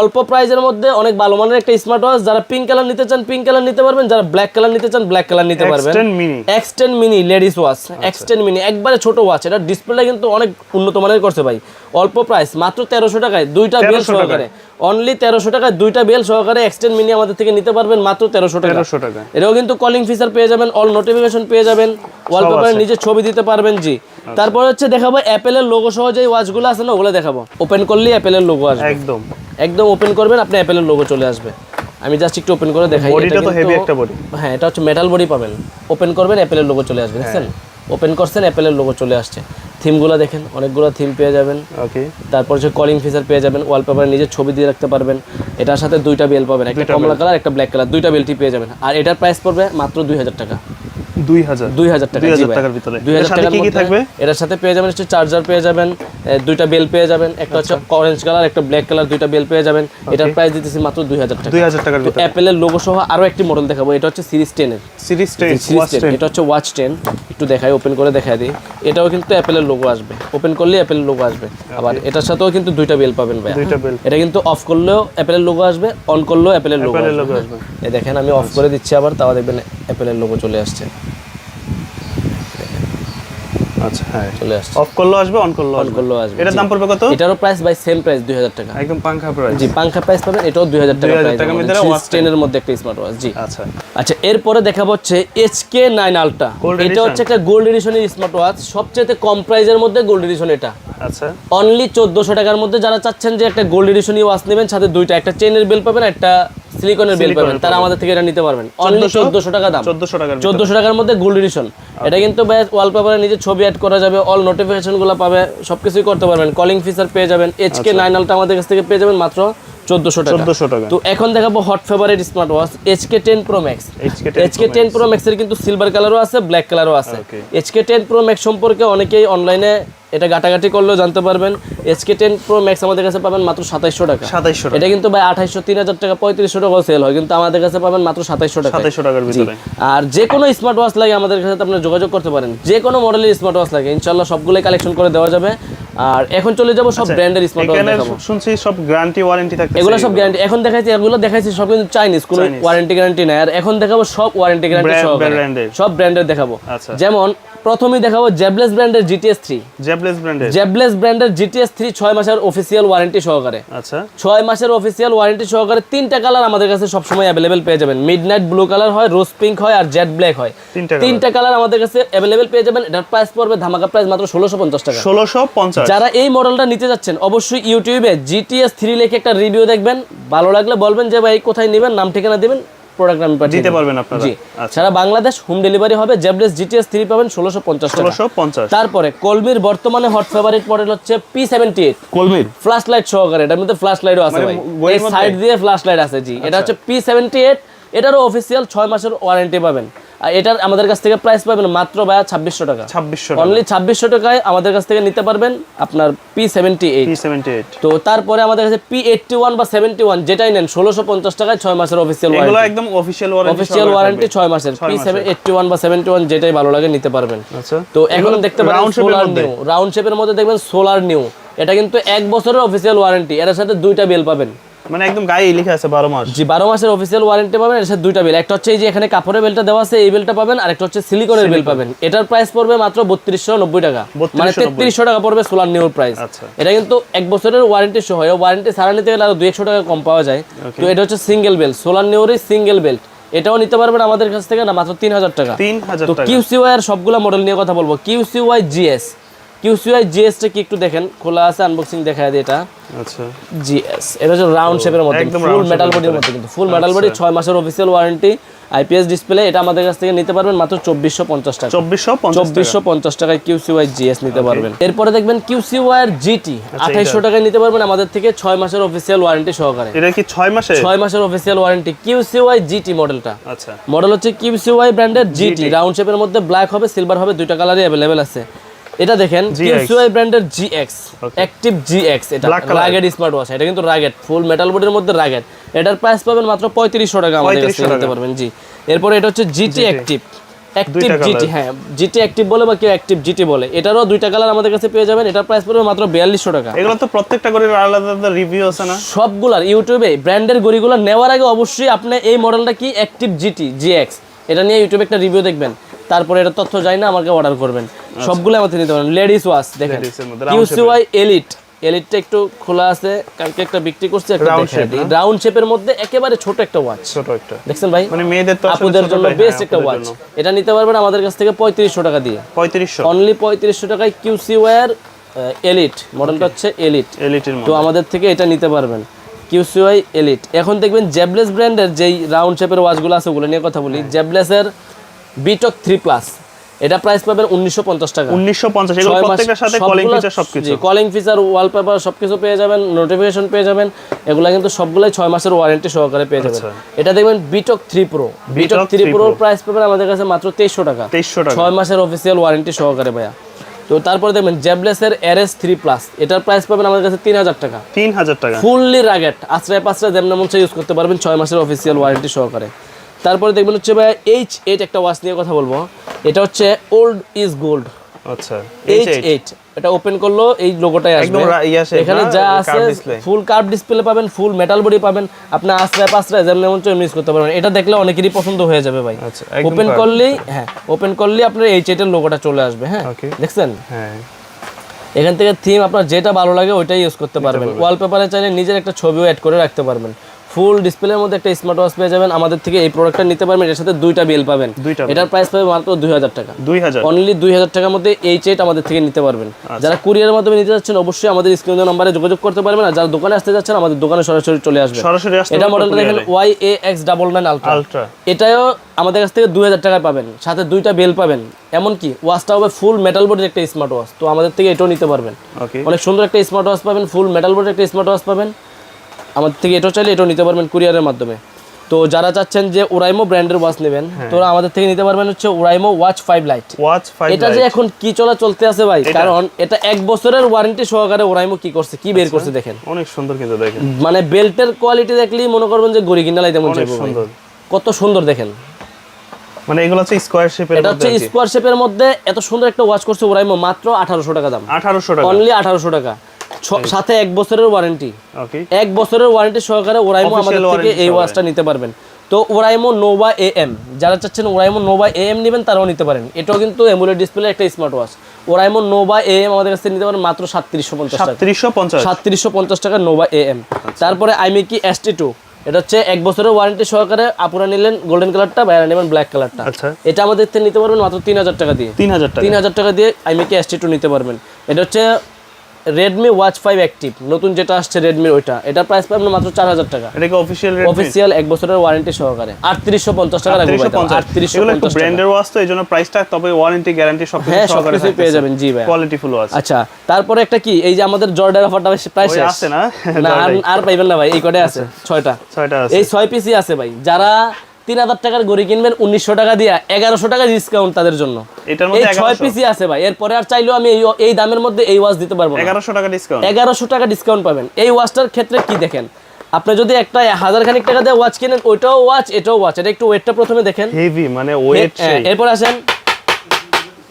অল্প প্রাইজের মধ্যে অনেক ভালো মানের একটা স্মার্ট ওয়াচ যারা পিঙ্ক কালার নিতে চান পিঙ্ক কালার নিতে পারবেন যারা ব্ল্যাক কালার নিতে চান ব্ল্যাক কালার নিতে পারবেন। Extend mini X ten mini ladies watch X ten mini একবারে ছোট ওয়াচ এটা ডিসপ্লেটা কিন্তু অনেক উন্নত মানের করছে ভাই। অল্প প্রাইস মাত্র তেরোশো টাকায় দুইটা বেল সহকারে। অনলি তেরোশো টাকায় দুইটা বেল সহকারে এক্সটেন মিনি আমাদের থেকে নিতে পারবেন মাত্র তেরোশো টাকা তেরোশো টাকা এটাও কিন্তু কলিং ফিচার পেয়ে যাবেন অল নোটিফিকেশন পেয়ে যাবেন ওয়ালপেপারে নিজে ছবি দিতে পারবেন জি। তারপর হচ্ছে দেখাবো অ্যাপেলের লোগো সহ যে ওয়াচগুলো আছে না ওগুলো দেখাবো। ওপেন করলেই অ্যাপেলের লোগো আসবে। একদম। একদম ওপেন করবেন আপনি অ্যাপেলের লোগো চলে আসবে। আমি জাস্ট একটু ওপেন করে দেখাই বডিটা এটা তো হেভি একটা বডি হ্যাঁ এটা হচ্ছে মেটাল বডি পাবেন। ওপেন করবেন অ্যাপেলের লোগো চলে আসবে দেখছেন? ওপেন করছেন অ্যাপেলের লোগো চলে আসছে। থিমগুলো দেখেন অনেকগুলো থিম পেয়ে যাবেন। ওকে তারপর হচ্ছে কলিং ফিচার পেয়ে যাবেন ওয়ালপেপারে নিজের ছবি দিয়ে রাখতে পারবেন। এটার সাথে দুইটা বেল পাবেন একটা কমলা কালার একটা ব্ল্যাক কালার দুইটা বেলটি পেয়ে যাবেন। আর এটার প্রাইস পড়বে মাত্র দুই হাজার টাকা। দুই হাজার। দুই হাজার টাকা দুই হাজার টাকার ভিতরে। দুই হাজার টাকা টাকার মধ্যে থাকবে? এটার সাথে পেয়ে যাবেন হচ্ছে চার্জার পেয়ে যাবেন দুইটা বেল পেয়ে যাবেন। একটা হচ্ছে অরেঞ্জ কালার একটা ব্ল্যাক কালার দুইটা বেল পেয়ে যাবেন। এটার প্রাইস দিতেছি মাত্র দুই হাজার টাকা। দুই হাজার টাকার ভিতরে। অ্যাপেলের লোগো সহ আরও একটি মডেল দেখাবো। এটা হচ্ছে সিরিজ টেনের সিরিজ টেন সিরিজ টেন এটা হচ্ছে ওয়াচ টেন একটু দেখাই ওপেন করে দেখাই দিই। এটাও কিন্তু অ্যাপেলের লোগো আসবে। ওপেন করলে অ্যাপেলের লোগো আসবে। আবার এটার সাথেও কিন্তু দুইটা বেল পাবেন ভাই দুইটা বেল। এটা কিন্তু অফ করলেও অ্যাপেলের লোগো আসবে অন করলেও অ্যাপেলের লোগো আসবে। লোগো আসবে। এই দেখেন আমি অফ করে দিচ্ছি আবার তাও দেখবেন অ্যাপেলের লোগো চলে আসছে। আচ্ছা হ্যাঁ। চলে আসছে। অফ করলেও আসবে অন করলেও অন আসবে। আসবে। এটার দাম পড়বে কত? এটারও প্রাইস বাই সেম প্রাইস দুই হাজার টাকা। একদম পাঙ্খা প্রাইস জি পাঙ্খা প্রাইস পাবেন এটাও দুই হাজার টাকা প্রাইস টাকার মধ্যে। watch টেনের মধ্যে একটা স্মার্ট ওয়াচ জি। আচ্ছা। আচ্ছা এরপরে দেখাবো হচ্ছে এইচকে নাইন আলট্রা Gold এটা হচ্ছে একটা গোল্ড এডিশনের স্মার্ট ওয়াচ সবচেয়ে কম প্রাইসের মধ্যে গোল্ড এডিশন এটা। আচ্ছা। অনলি চোদ্দশো টাকার মধ্যে যারা চাচ্ছেন যে একটা গোল্ড এডিশনই ওয়াচ নেবেন সাথে দুইটা একটা চেনের বিল পাবেন একটা সিলিকনের বেল পাবেন তারা আমাদের থেকে এটা নিতে পারবেন। অনলি 1400 চোদ্দশো টাকা দাম। চোদ্দশো টাকার ভিতরে। চোদ্দশো টাকার মধ্যে গোল্ড এডিশন এটা কিন্তু ওয়ালপেপারে নিজে ছবি অ্যাড করা যাবে অল নোটিফিকেশনগুলো পাবে সবকিছুই করতে পারবেন। কলিং ফিচার পেয়ে যাবেন এইচকে নাইন আলটা আমাদের কাছ থেকে পেয়ে যাবেন মাত্র চোদ্দশো টাকা। চোদ্দশো টাকা। তো এখন দেখাবো hot favourite smart watch HK 10 HK ten pro কিন্তু সিলভার কালারও আছে ব্ল্যাক কালারও আছে। টেন প্রো সম্পর্কে অনেকেই অনলাইনে এটা ঘাটাঘাটি করলেও জানতে পারবেন। এইচকে টেন প্রো ম্যাক্স আমাদের কাছে পাবেন মাত্র সাতাইশশো টাকা। সাতাইশশো টাকা। এটা কিন্তু ভাই আঠাইশশো তিন হাজার টাকা পঁয়ত্রিশশো টাকাও সেল হয় কিন্তু আমাদের কাছে পাবেন মাত্র সাতাইশশো টাকা সাতাইশশো টাকার ভিতরে। আর যে কোনো স্মার্ট ওয়াচ লাগে আমাদের কাছে আপনার যোগাযোগ করতে পারেন। যে কোনো মডেলের স্মার্ট ওয়াচ লাগে ইনশাল্লাহ সবগুলোই কালেকশন করে দেওয়া যাবে। আর এখন চলে যাব সব ব্র্যান্ডের স্মার্ট ওয়াচ এখানে শুনছি সব গ্যারান্টি ওয়ারেন্টি এগুলো সব গ্যারান্টি এখন দেখাইছি এগুলো দেখাইছি সব কিন্তু চাইনিজ কোনো ওয়ারেন্টি গ্যারান্টি নাই। আর এখন দেখাবো সব ওয়ারেন্টি গ্যারান্টি সব ব্র্যান্ডের সব ব্র্যান্ডের দেখাবো। আচ্ছা। যেমন প্রথমেই দেখাবো জেবলেস ব্র্যান্ডের জিটিএস থ্রি জেবলেস ব্র্যান্ডের জেবলেস ব্র্যান্ডের জিটিএস থ্রি ছয় মাসের অফিসিয়াল ওয়ারেন্টি সহকারে। আচ্ছা। ছয় মাসের অফিসিয়াল ওয়ারেন্টি সহকারে তিনটা কালার আমাদের কাছে সবসময় অ্যাভেলেবেল পেয়ে যাবেন। মিড নাইট ব্লু কালার হয় রোজ পিঙ্ক হয় আর জেড ব্ল্যাক হয়। তিনটা তিনটা কালার আমাদের কাছে অ্যাভেলেবেল পেয়ে যাবেন। এটার প্রাইস পড়বে ধামাকা প্রাইস মাত্র ষোলোশো পঞ্চাশ টাকা। ষোলোশো পঞ্চাশ। যারা এই মডেলটা নিতে যাচ্ছেন অবশ্যই ইউটিউবে জিটিএস থ্রি লিখে একটা রিভিউ দেখবেন। ভালো লাগলে বলবেন যে ভাই কোথায় নেবেন? নাম ঠিকানা দিবেন। প্রোডাক্ট আমি পাঠিয়ে দিতে পারবেন আপনারা। জি। আচ্ছা। সারা বাংলাদেশ হোম ডেলিভারি হবে জেবলেস জিটিএস থ্রি পাবেন ষোলোশো পঞ্চাশ টাকা। ষোলোশো পঞ্চাশ। তারপরে কলমির বর্তমানে হট ফেভারিট মডেল হচ্ছে P seventy eight কলমির? Flash light সহকারে এটার মধ্যে ফ্ল্যাশ লাইটও আছে মানে ভাই। এই সাইড দিয়ে ফ্ল্যাশ লাইট আছে জি। এটা হচ্ছে পি সেভেন্টি এইট এটারও অফিসিয়াল ছয় মাসের ওয়ারেন্টি পাবেন। আর এটার আমাদের কাছ থেকে প্রাইস পাবেন মাত্র ভাইয়া ছাব্বিশশো টাকা। ছাব্বিশশো অনলি ছাব্বিশশো টাকায় আমাদের কাছ থেকে নিতে পারবেন আপনার P seventy eight seventy eight তো তারপরে আমাদের কাছে পি এইটটি ওয়ান বা সেভেন্টি ওয়ান যেটাই নেন ষোলোশো পঞ্চাশ টাকায় ছয় মাসের অফিসিয়াল ওয়ারেন্টি একদম অফিসিয়াল ওয়ারেন্টি অফিসিয়াল ওয়ারেন্টি ছয় মাসের। পি সেভেন এইটটি ওয়ান বা সেভেন্টি ওয়ান যেটাই ভালো লাগে নিতে পারবেন। আচ্ছা। তো এখন দেখতে এর সোলার নিউ রাউন্ড শেপের মধ্যে দেখবেন সোলার নিউ এটা কিন্তু এক বছরের অফিসিয়াল ওয়ারেন্টি এর সাথে দুইটা বেল পাবেন। মানে একদম গায়ে লিখে আছে বারো মাস। জি বারো মাসের অফিসিয়াল ওয়ারেন্টি পাবেন এর সাথে দুইটা বেল একটা হচ্ছে এই যে এখানে কাপড়ের বেলটা দেওয়া আছে এই বেলটা পাবেন আর একটা হচ্ছে সিলিকনের বেল পাবেন। এটার প্রাইস পড়বে মাত্র বত্রিশশো নব্বই টাকা। মানে তেত্রিশশো টাকা পড়বে সোলার নিউর প্রাইস আচ্ছা। এটা কিন্তু এক বছরের ওয়ারেন্টি সহ ওয়ারেন্টি ছাড়া নিতে গেলে আরও দুই একশো টাকা কম পাওয়া যায়। তো এটা হচ্ছে সিঙ্গেল বেল সোলার নিউরই সিঙ্গেল বেল্ট এটাও নিতে পারবেন আমাদের কাছ থেকে না মাত্র তিন হাজার টাকা। তিন হাজার তো টাকা। কিউসিওয়াই এর সবগুলো মডেল নিয়ে কথা বলব। কিউসিওয়াই জিএস কিউসিওয়াই জিএসটা কি একটু দেখেন? খোলা আছে আনবক্সিং দেখা দিই এটা। আচ্ছা। জিএস এটা হচ্ছে রাউন্ড শেপের মধ্যে ফুল মেটাল বডির মধ্যে। কিন্তু ফুল মেটাল বডি ছয় মাসের অফিসিয়াল ওয়ারেন্টি আইপিএস ডিসপ্লে এটা আমাদের কাছ থেকে নিতে পারবেন মাত্র চব্বিশশো পঞ্চাশ টাকা। চব্বিশশো পঞ্চাশ চব্বিশশো পঞ্চাশ টাকায় কিউসিওয়াই জিএস নিতে পারবেন। এরপরে দেখবেন কিউসিওয়াই এর জিটি আচ্ছা, আঠাইশশো টাকায় নিতে পারবেন আমাদের থেকে ছয় মাসের অফিসিয়াল ওয়ারেন্টি সহকারে। এটা কি ছয় মাসে? ছয় মাসের অফিসিয়াল ওয়ারেন্টি কিউসিওয়াই জিটি মডেলটা আচ্ছা। মডেল হচ্ছে কিউসিওয়াই ব্র্যান্ডের জিটি রাউন্ড শেপের মধ্যে ব্ল্যাক হবে সিলভার হবে দুইটা কালারই অ্যাভেলেবেল আছে। এটা দেখেন কিউসিওয়াই ব্র্যান্ডের জিএক্স অ্যাক্টিভ জিএক্স এটা রাগেড স্মার্ট ওয়াচ এটা কিন্তু রাগেড ফুল মেটাল বডির মধ্যে রাগেড এটার প্রাইস পাবেন মাত্র পঁয়ত্রিশশো টাকা আমাদের কাছে নিতে পারবেন জি। এরপরে এটা হচ্ছে জিটি অ্যাক্টিভ অ্যাক্টিভ জিটি হ্যাঁ জিটি অ্যাক্টিভ বলে বা কেউ অ্যাক্টিভ জিটি বলে এটারও দুইটা কালার আমাদের কাছে পেয়ে যাবেন এটার প্রাইস পড়বে মাত্র বিয়াল্লিশশো টাকা। এগুলো তো প্রত্যেকটা করে আলাদা আলাদা রিভিউ আছে না? সবগুলার ইউটিউবে ব্র্যান্ডের গড়িগুলো নেওয়ার আগে অবশ্যই আপনি এই মডেলটা কি? অ্যাক্টিভ জিটি জিএক্স এটা নিয়ে ইউটিউবে একটা রিভিউ দেখবেন। তারপরে এটা তথ্য যাই না আমাকে অর্ডার করবেন। সবগুলো আমাদের নিতে পারেন। লেডিস ওয়াশ দেখেন। ইউসিওয়াই এলিট এলিটটা একটু খোলা আছে কালকে একটা বিক্রি করছে একটা? রাউন্ড শেপের মধ্যে একেবারে ছোট একটা ওয়াচ ছোট একটা। দেখছেন ভাই? মানে মেয়েদের তো আপুদের জন্য বেস্ট হ্যাঁ, একটা ওয়াচ এটা নিতে পারবেন আমাদের কাছ থেকে পঁয়ত্রিশশো টাকা দিয়ে। পঁয়ত্রিশশো। অনলি পঁয়ত্রিশশো টাকায় কিউসি ওয়ার এলিট মডেলটা হচ্ছে এলিট এলিটের তো আমাদের থেকে এটা নিতে পারবেন। কিউসিওয়াই এলিট এখন দেখবেন জেবলেস ব্র্যান্ডের যেই রাউন্ড শেপের ওয়াচগুলো আছে ওগুলো নিয়ে কথা বলি। জেবলেসের বিটক থ্রি প্লাস এটা প্রাইস পাবেন উনিশশো পঞ্চাশ টাকা। উনিশশো পঞ্চাশ প্রত্যেকটার সাথে কলিং ফিচার সবকিছু। কলিং ফিচার ওয়ালপেপার সবকিছু পেয়ে যাবেন নোটিফিকেশন পেয়ে যাবেন এগুলা কিন্তু সবগুলাই ছয় মাসের ওয়ারেন্টি সহকারে পেয়ে যাবেন। আচ্ছা। এটা দেখবেন বিটক থ্রি প্রো বিটক থ্রি 3 প্রোর প্রাইস পাবেন আমাদের কাছে মাত্র তেইশশো টাকা। তেইশশো টাকা। ছয় মাসের অফিসিয়াল ওয়ারেন্টি সহকারে ভাইয়া। তো তারপরে দেখবেন জেবলেসের এর এস থ্রি প্লাস এটার প্রাইস পাবেন আমাদের কাছে তিন হাজার টাকা। তিন হাজার টাকা। ফুললি রাগেট আশ্রয় পাঁচরা যেমন মন ইউজ করতে পারবেন ছয় মাসের অফিসিয়াল ওয়ারেন্টি সহকারে। তারপরে দেখবেন হচ্ছে ভাই এইচ এইট একটা ওয়াচ নিয়ে কথা বলব। এটা হচ্ছে ওল্ড ইজ গোল্ড আচ্ছা এইচ এইট এটা ওপেন করল এই লোগোটাই আসবে। এখানে যা আছে ফুল কার্ভ ডিসপ্লে পাবেন ফুল মেটাল বডি পাবেন। আপনি আশ্রয় পাঁচরায় যেমন মন করতে পারবেন। এটা দেখলে অনেকেরই পছন্দ হয়ে যাবে ভাই। আচ্ছা ওপেন curve। করলেই হ্যাঁ ওপেন করলেই আপনার এইচ এইটের লোগোটা চলে আসবে হ্যাঁ। দেখছেন? হ্যাঁ। এখান থেকে থিম আপনার যেটা ভালো লাগে ওইটাই ইউজ করতে পারবেন। ওয়ালপেপারে চাইলে নিজের একটা ছবিও অ্যাড করে রাখতে পারবেন। ফুল ডিসপ্লের মধ্যে একটা স্মার্ট ওয়াচ পেয়ে যাবেন। আমাদের থেকে এই প্রোডাক্টটা নিতে পারবেন। এর সাথে দুইটা বিল পাবেন। দুইটা এটার প্রাইস পাবে মাত্র দুই হাজার টাকা। দুই হাজার। অনলি দুই হাজার টাকার মধ্যে এই চেট আমাদের থেকে নিতে পারবেন। আচ্ছা। যারা কুরিয়ারের মাধ্যমে নিতে যাচ্ছেন অবশ্যই আমাদের স্ক্রিন নাম্বারে যোগাযোগ করতে পারবেন। আর যারা দোকানে আসতে যাচ্ছেন আমাদের দোকানে সরাসরি চলে আসবে সরাসরি এটা মডেলটা দেখেন Y A X double nine ultra ultra এটাও আমাদের কাছ থেকে দুই হাজার টাকায় পাবেন। সাথে দুইটা বেল পাবেন। এমনকি ওয়াচটা হবে ফুল মেটাল বোর্ডের একটা স্মার্ট ওয়াচ তো আমাদের থেকে এটাও নিতে পারবেন। অনেক সুন্দর একটা স্মার্ট ওয়াচ পাবেন। ফুল মেটাল বডির একটা স্মার্ট ওয়াচ পাবেন। আমাদের থেকে এটাও চাইলে এটাও নিতে পারবেন কুরিয়ারের মাধ্যমে। তো যারা চাচ্ছেন যে ওরাইমো ব্র্যান্ডের ওয়াচ নেবেন তো আমাদের থেকে নিতে পারবেন হচ্ছে Oraimo watch five lite watch five এটা যে এখন কি চলা চলতে আছে ভাই? কারণ এটা এক বছরের ওয়ারেন্টি সহকারে ওরাইমো কি করছে কি বের করছে দেখেন। অনেক সুন্দর কিন্তু দেখেন। মানে বেল্টের কোয়ালিটি দেখলেই মনে করবেন যে গড়ি কিনা লাইতে মন চাইব সুন্দর। কত সুন্দর দেখেন। মানে এগুলো হচ্ছে স্কোয়ার শেপের এটা মধ্যে হচ্ছে স্কোয়ার শেপের মধ্যে এত সুন্দর একটা ওয়াচ করছে ওরাইমো মাত্র আঠারোশো টাকা দাম। আঠারোশো টাকা। অনলি আঠারোশো টাকা। ছ- সাথে এক বছরের ওয়ারেন্টি। এক বছরের ওয়ারেন্টি সহকারে ওরাইমো আমাদের থেকে এই ওয়াচটা নিতে পারবেন। তো ওরাইমো নোভা এ এম যারা চাচ্ছেন ওরাইমো নোভা এ এম নেবেন তারাও নিতে পারেন। এটাও কিন্তু এমুলেট ডিসপ্লে একটা smart watch Oraimo Nova A M আমাদের কাছ নিতে পারেন মাত্র সাতত্রিশশো পঞ্চাশ টাকা। সাতত্রিশশো পঞ্চাশ। সাতত্রিশশো পঞ্চাশ টাকা নোভা এ এম তারপরে আইমিকি এস টি টু এটা হচ্ছে এক বছরের ওয়ারেন্টি সহকারে আপুরা নিলেন গোল্ডেন কালারটা বাইরে নেবেন ব্ল্যাক কালারটা আচ্ছা। এটা আমাদের থেকে নিতে পারবেন মাত্র তিন হাজার টাকা দিয়ে। তিন হাজার টাকা। তিন হাজার টাকা দিয়ে আইমিকে এস টি টু নিতে পারবেন। এটা হচ্ছে রেডমি ওয়াচ ফাইভ অ্যাক্টিভ নতুন যেটা আসছে রেডমির ওইটা। এটার প্রাইস পাবেন মাত্র চার হাজার টাকা। এটা কি অফিসিয়াল অফিসিয়াল এক বছরের ওয়ারেন্টি সহকারে। আটত্রিশশো পঞ্চাশ টাকা তিনশো আটত্রিশশো পঞ্চাশ। ব্র্যান্ডের ওয়াচ তো এই জন্য প্রাইসটা তবে ওয়ারেন্টি গ্যারান্টি সব হ্যাঁ সব কিছুই পেয়ে যাবেন জি ভাই। কোয়ালিটি ফুল ওয়াচ আচ্ছা তারপরে একটা কি? এই যে আমাদের জর্ডার অফারটা ওই শেষ আছে না? আর- আর পাইবেন না ভাই এই কটাই আছে ছয়টা। ছয়টা আছে। এই ছয় পিসই আছে ভাই। যারা তিন হাজার টাকার গড়ি কিনবেন উনিশশো টাকা দিয়ে এগারোশো টাকা ডিসকাউন্ট তাদের জন্য। এই ছয় পিসি আছে ভাই এরপরে আর চাইলেও আমি এই এই দামের মধ্যে এই ওয়াচ দিতে পারব এগারোশো টাকা ডিসকাউন্ট এগারোশো টাকা ডিসকাউন্ট পাবেন। এই ওয়াচটার ক্ষেত্রে কি দেখেন? আপনি যদি একটা হাজার খানিক টাকা দিয়ে ওয়াচ কিনেন ওইটাও ওয়াচ এটাও ওয়াচ এটা একটু ওয়েটটা প্রথমে দেখেন। হেভি মানে ওয়েট হ্যাঁ, এরপর আসেন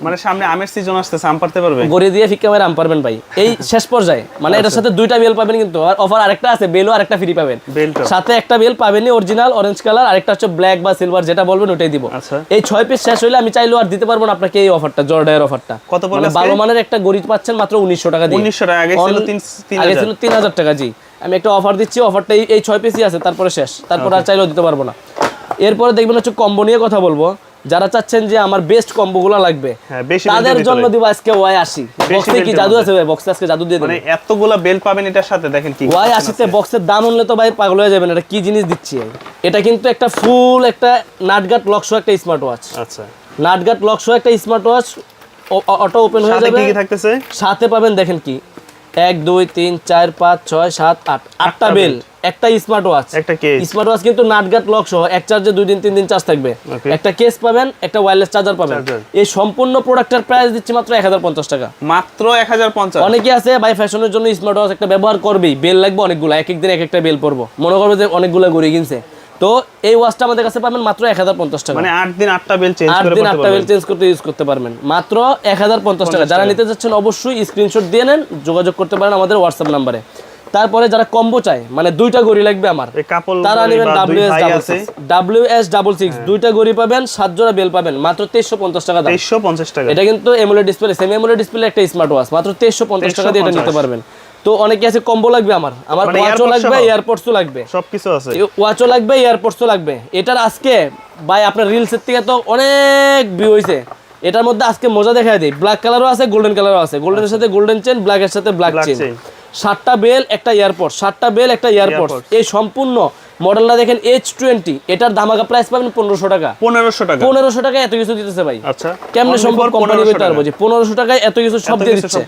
মানে সামনে আমের সিজন আসতেছে আম পারতে পারবে? গড়ি দিয়ে ফিক্কা মেরে আম পারবেন ভাই। এই শেষ পর্যায়ে মানে এটার সাথে দুইটা বেল পাবেন কিন্তু আর অফার আরেকটা আছে বেলও আরেকটা ফ্রি পাবেন। সাথে একটা বেল পাবেনই অরিজিনাল অরেঞ্জ কালার আরেকটা হচ্ছে ব্ল্যাক বা সিলভার যেটা বলবেন ওটাই দিব। আচ্ছা। এই ছয় পিস শেষ হইলে আমি চাইলেও আর দিতে পারব না আপনাকে এই অফারটা জর্ডায়ের অফারটা কত পড়ল মানে ভালো মানের একটা গড়ি পাচ্ছেন মাত্র উনিশশো টাকা দিয়ে। উনিশশো টাকা আগে ছিল আগে টাকা জি। আমি একটা অফার দিচ্ছি অফারটা এই- এই ছয় পিসই আছে তারপরে শেষ। তারপর আর চাইলেও দিতে পারব না। এরপরে দেখবেন হচ্ছে কম্বো নিয়ে কথা বলব। যারা চাচ্ছেন যে আমার বেস্ট কম্বোগুলো লাগবে হ্যাঁ তাদের জন্য দিব আজকে ওয়াই আশি। বক্সে কি জাদু আছে ভাই? বক্সে আজকে জাদু দিয়ে মানে এতগুলা বেল পাবেন এটার সাথে? দেখেন কি ওয়াই আশিতে বক্সের দাম উনলে তো ভাই পাগল হয়ে যাবেন এটা কি জিনিস দিচ্ছি? এটা কিন্তু একটা ফুল একটা নাটগাট লকশো একটা স্মার্ট ওয়াচ আচ্ছা। নাটগাট লকশো একটা স্মার্ট ওয়াচ অটো ওপেন হয়ে যাবে। কি থাকতেছে? সাথে পাবেন দেখেন কি এক দুই তিন চার পাঁচ ছয় সাত আট। আটটা বেল। একটা স্মার্ট ওয়াচ একটা কেস স্মার্ট ওয়াচ কিন্তু নাটগাট লক সহ এক চার্জে দুই দিন তিন দিন চার্জ থাকবে। একটা কেস পাবেন একটা ওয়্যারলেস চার্জার পাবেন। এই সম্পূর্ণ প্রোডাক্টের প্রাইস দিচ্ছি মাত্র এক হাজার পঞ্চাশ টাকা। মাত্র এক হাজার পঞ্চাশ। অনেকে আছে ভাই ফ্যাশনের জন্য স্মার্ট ওয়াচ একটা ব্যবহার করবেই। বেল লাগবে অনেকগুলো এক এক দিন এক একটা বেল পড়ব মনে করবে যে অনেকগুলো গড়িয়ে কিনছে। তো এই ওয়াচটা আমাদের কাছে পাবেন মাত্র এক হাজার পঞ্চাশ টাকা। মানে আট দিন আটটা বেল চেঞ্জ আট দিন আটটা বেল চেঞ্জ করতে ইউজ করতে পারবেন। মাত্র এক হাজার পঞ্চাশ টাকা। যারা নিতে যাচ্ছেন অবশ্যই স্ক্রিনশট দিয়ে নেন যোগাযোগ করতে পারেন আমাদের হোয়াটসঅ্যাপ নাম্বারে তারপরে যারা কম্বো চায় মানে দুইটা গড়ি লাগবে আমার তারা নেবেন W S double six W S double six দুইটা গড়ি পাবেন সাত জোড়া বেল পাবেন মাত্র তেইশশো পঞ্চাশ টাকা তেইশশো পঞ্চাশ টাকা। এটা কিন্তু AMOLED display semi AMOLED display একটা স্মার্ট ওয়াচ মাত্র তেইশশো পঞ্চাশ টাকা দিয়ে এটা নিতে পারবেন। তো অনেকে আছে কম্বো লাগবে আমার। আমার মানে ওয়াচও লাগবে সহ? এয়ারপোর্টসও লাগবে। সবকিছু আছে। ওয়াচও লাগবে এয়ারপোর্টসও লাগবে। এটার আজকে ভাই আপনার রিলসের থেকে তো অনেক ভিউ হয়েছে এটার মধ্যে আজকে মজা দেখায় দিই। ব্ল্যাক কালারও আছে গোল্ডেন কালারও আছে। গোল্ডেনের সাথে গোল্ডেন চেন ব্ল্যাকের সাথে ব্ল্যাক চেন সাতটা বেল একটা এয়ারপোর্ট সাতটা বেল একটা এয়ারপোর্ট এই সম্পূর্ণ মডেলটা দেখেন এইচ টোয়েন্টি এটার ধামাকা প্রাইস পাবেন পনেরোশো টাকা। পনেরোশো টাকা। পনেরোশো টাকায় এত কিছু দিতেছে ভাই। আচ্ছা। কেমনে সম্ভব কোম্পানি বলতে পারব যে পনেরোশো টাকায় এত কিছু সব দিয়ে দিচ্ছে।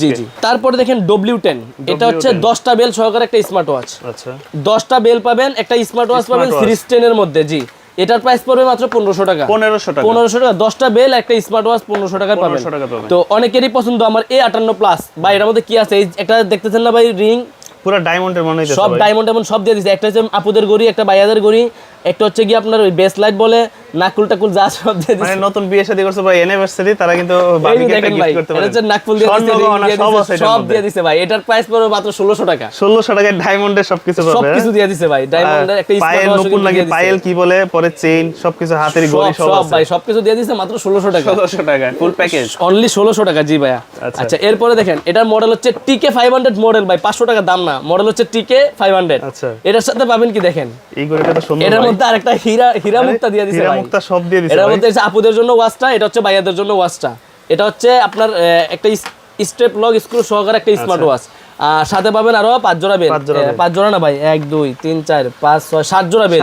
জি জি। তারপরে দেখেন ডব্লিউ টেন এটা হচ্ছে দশটা বেল সহকারে একটা স্মার্ট ওয়াচ আচ্ছা। দশটা বেল পাবেন একটা স্মার্ট ওয়াচ পাবেন। সিরিজ টেনের মধ্যে জি। এটার প্রাইস পড়বে মাত্র পনেরোশো টাকা। পনেরোশো টাকা। পনেরোশো টাকা দশটা বেল একটা স্মার্ট ওয়াচ পনেরোশো টাকায় পাবেন। 1500 টাকা পাবেন। তো অনেকেরই পছন্দ আমার এ আটান্ন প্লাস বা এটার মধ্যে কি আছে? এই একটা দেখতেছেন না ভাই রিং পুরো ডায়মন্ডের মনে হইতেছে সব ডায়মন্ড এমন সব দিয়ে দিছে। একটা হচ্ছে আপুদের গড়ি একটা বাইয়াদের গড়ি একটা হচ্ছে কি আপনার ওই বেস লাইট বলে নাকুল টাকুল যা সব দিয়ে মানে নতুন বিয়ে শাদী করছে ভাই অ্যানিভার্সারি তারা কিন্তু বাবিকে একটা গিফট করতে এটা পারে। হচ্ছে নাকফুল দিয়ে দিছে সব সব। দিয়ে দিছে ভাই। এটার প্রাইস পড়বে মাত্র ষোলোশো টাকা। ষোলোশো টাকায় ডায়মন্ডের সবকিছু পাবে। সবকিছু দিয়ে দিছে ভাই ডায়মন্ডের একটা পায়েল স্মার্ট ওয়াচ নতুন নাকি পায়েল কি বলে পরে চেইন সবকিছু হাতের ঘড়ি সব সব ভাই সবকিছু দিয়ে দিছে মাত্র ষোলোশো টাকা। ষোলোশো টাকা ফুল প্যাকেজ অনলি ষোলোশো টাকা জি ভাইয়া। আচ্ছা। আচ্ছা এরপরে দেখেন এটার মডেল হচ্ছে টিকে ফাইভ হান্ড্রেড মডেল ভাই পাঁচশো টাকা দাম না। মডেল হচ্ছে টিকে ফাইভ হান্ড্রেড আচ্ছা। এটার সাথে পাবেন কি দেখেন? এই ঘড়িটা তো সুন্দর ভাই। মধ্যে আরেকটা হীরা হীরা মুক্তা দিয়ে দিছে হীরা মুক্তা সব দিয়ে দিছে এর মধ্যে আপুদের জন্য ওয়াচটা এটা হচ্ছে ভাইয়াদের জন্য ওয়াচটা এটা হচ্ছে আপনার একটা স্টেপ লগ স্ক্রু সহকারে একটা স্মার্ট ওয়াচ আর সাথে পাবেন আরও পাঁচ জোড়া বেল। পাঁচ জোড়া না ভাই? এক দুই তিন চার পাঁচ ছয় সাত জোড়া বেল।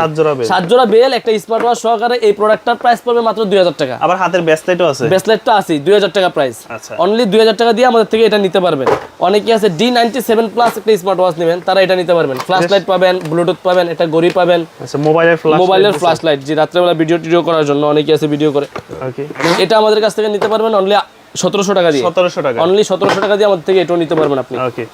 সাত জোড়া বেল। একটা স্মার্ট ওয়াচ সহকারে এই প্রোডাক্টটার প্রাইস পড়বে মাত্র দুই হাজার টাকা। আবার হাতের ব্যাসলাইটও আছে। ব্রেসলেট তো আছে দুই হাজার টাকা প্রাইস আচ্ছা। অনলি দুই হাজার টাকা দিয়ে আমাদের থেকে এটা নিতে পারবেন। অনেকে আছে ডি নাইনটি সেভেন প্লাস একটা স্মার্ট ওয়াচ নেবেন তারা এটা নিতে পারবেন। ফ্ল্যাশ লাইট পাবেন ব্লুটুথ পাবেন একটা গড়ি পাবেন। আচ্ছা মোবাইলের ফ্ল্যাশ মোবাইলের ফ্ল্যাশ লাইট যে রাত্রেবেলা ভিডিও টিডিও করার জন্য অনেকে আছে ভিডিও করে। ওকে এটা আমাদের কাছ থেকে নিতে পারবেন অনলি সতেরোশো টাকা দিয়ে? সতেরোশো টাকা। অনলি সতেরোশো টাকা দিয়ে আমাদের থেকে এটাও নিতে পারবেন আপনি। ওকে